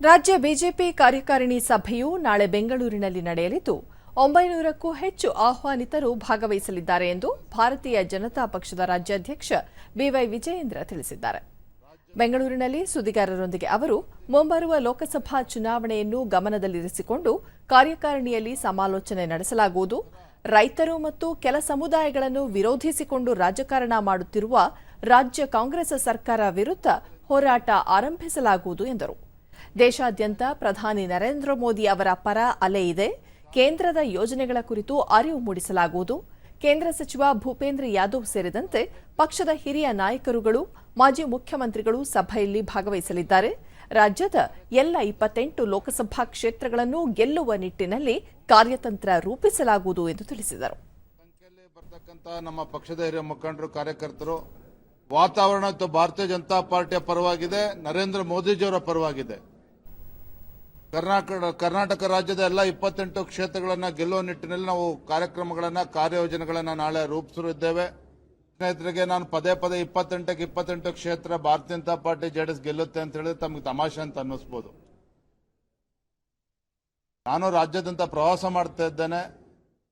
ರಾಜ್ಯ ಬಿಜೆಪಿ ಕಾರ್ಯಕಾರಿಣಿ ಸಭೆಯು ನಾಳೆ ಬೆಂಗಳೂರಿನಲ್ಲಿ ನಡೆಯಲಿದ್ದು, ಒಂಬೈನೂರಕ್ಕೂ ಹೆಚ್ಚು ಆಹ್ವಾನಿತರು ಭಾಗವಹಿಸಲಿದ್ದಾರೆ ಎಂದು ಭಾರತೀಯ ಜನತಾ ಪಕ್ಷದ ರಾಜ್ಯಾಧ್ಯಕ್ಷ ಬಿವೈ ವಿಜಯೇಂದ್ರ ತಿಳಿಸಿದ್ದಾರೆ. ಬೆಂಗಳೂರಿನಲ್ಲಿ ಸುದ್ದಿಗಾರರೊಂದಿಗೆ ಅವರು, ಮುಂಬರುವ ಲೋಕಸಭಾ ಚುನಾವಣೆಯನ್ನು ಗಮನದಲ್ಲಿರಿಸಿಕೊಂಡು ಕಾರ್ಯಕಾರಿಣಿಯಲ್ಲಿ ಸಮಾಲೋಚನೆ ನಡೆಸಲಾಗುವುದು. ರೈತರು ಮತ್ತು ಕೆಲ ಸಮುದಾಯಗಳನ್ನು ವಿರೋಧಿಸಿಕೊಂಡು ರಾಜಕಾರಣ ಮಾಡುತ್ತಿರುವ ರಾಜ್ಯ ಕಾಂಗ್ರೆಸ್ ಸರ್ಕಾರ ವಿರುದ್ಧ ಹೋರಾಟ ಆರಂಭಿಸಲಾಗುವುದು ಎಂದರು. ದೇಶಾದ್ಯಂತ ಪ್ರಧಾನಿ ನರೇಂದ್ರ ಮೋದಿ ಅವರ ಪರ ಅಲೆ ಇದೆ. ಕೇಂದ್ರದ ಯೋಜನೆಗಳ ಕುರಿತು ಅರಿವು ಮೂಡಿಸಲಾಗುವುದು. ಕೇಂದ್ರ ಸಚಿವ ಭೂಪೇಂದ್ರ ಯಾದವ್ ಸೇರಿದಂತೆ ಪಕ್ಷದ ಹಿರಿಯ ನಾಯಕರುಗಳು, ಮಾಜಿ ಮುಖ್ಯಮಂತ್ರಿಗಳು ಸಭೆಯಲ್ಲಿ ಭಾಗವಹಿಸಲಿದ್ದಾರೆ. ರಾಜ್ಯದ ಎಲ್ಲ ಇಪ್ಪತ್ತೆಂಟು ಲೋಕಸಭಾ ಕ್ಷೇತ್ರಗಳನ್ನು ಗೆಲ್ಲುವ ನಿಟ್ಟಿನಲ್ಲಿ ಕಾರ್ಯತಂತ್ರ ರೂಪಿಸಲಾಗುವುದು ಎಂದು ತಿಳಿಸಿದರು. ನಮ್ಮ ಪಕ್ಷದ ಹಿರಿಯ ಮುಖಂಡರು, ಕಾರ್ಯಕರ್ತರು, ವಾತಾವರಣ ಭಾರತೀಯ ಜನತಾ ಪಾರ್ಟಿಯ ಪರವಾಗಿದೆ, ನರೇಂದ್ರ ಮೋದಿಜಿಯವರ ಪರವಾಗಿದೆ. ಕರ್ನಾಟಕ ಕರ್ನಾಟಕ ರಾಜ್ಯದ ಎಲ್ಲ ಇಪ್ಪತ್ತೆಂಟು ಕ್ಷೇತ್ರಗಳನ್ನು ಗೆಲ್ಲುವ ನಿಟ್ಟಿನಲ್ಲಿ ನಾವು ಕಾರ್ಯಕ್ರಮಗಳನ್ನು ಕಾರ್ಯಯೋಜನೆಗಳನ್ನು ನಾಳೆ ರೂಪಿಸುತ್ತಿದ್ದೇವೆ ಸ್ನೇಹಿತರಿಗೆ ನಾನು ಪದೇ ಪದೇ ಇಪ್ಪತ್ತೆಂಟಕ್ಕೆ ಇಪ್ಪತ್ತೆಂಟು ಕ್ಷೇತ್ರ, ಭಾರತೀಯ ಜನತಾ ಪಾರ್ಟಿ, ಜೆಡಿಎಸ್ ಗೆಲ್ಲುತ್ತೆ ಅಂತ ಹೇಳಿದ್ರೆ ತಮಗೆ ತಮಾಷೆ ಅಂತ ಅನ್ನಿಸ್ಬೋದು. ನಾನು ರಾಜ್ಯದಂತ ಪ್ರವಾಸ ಮಾಡ್ತಾ ಇದ್ದೇನೆ.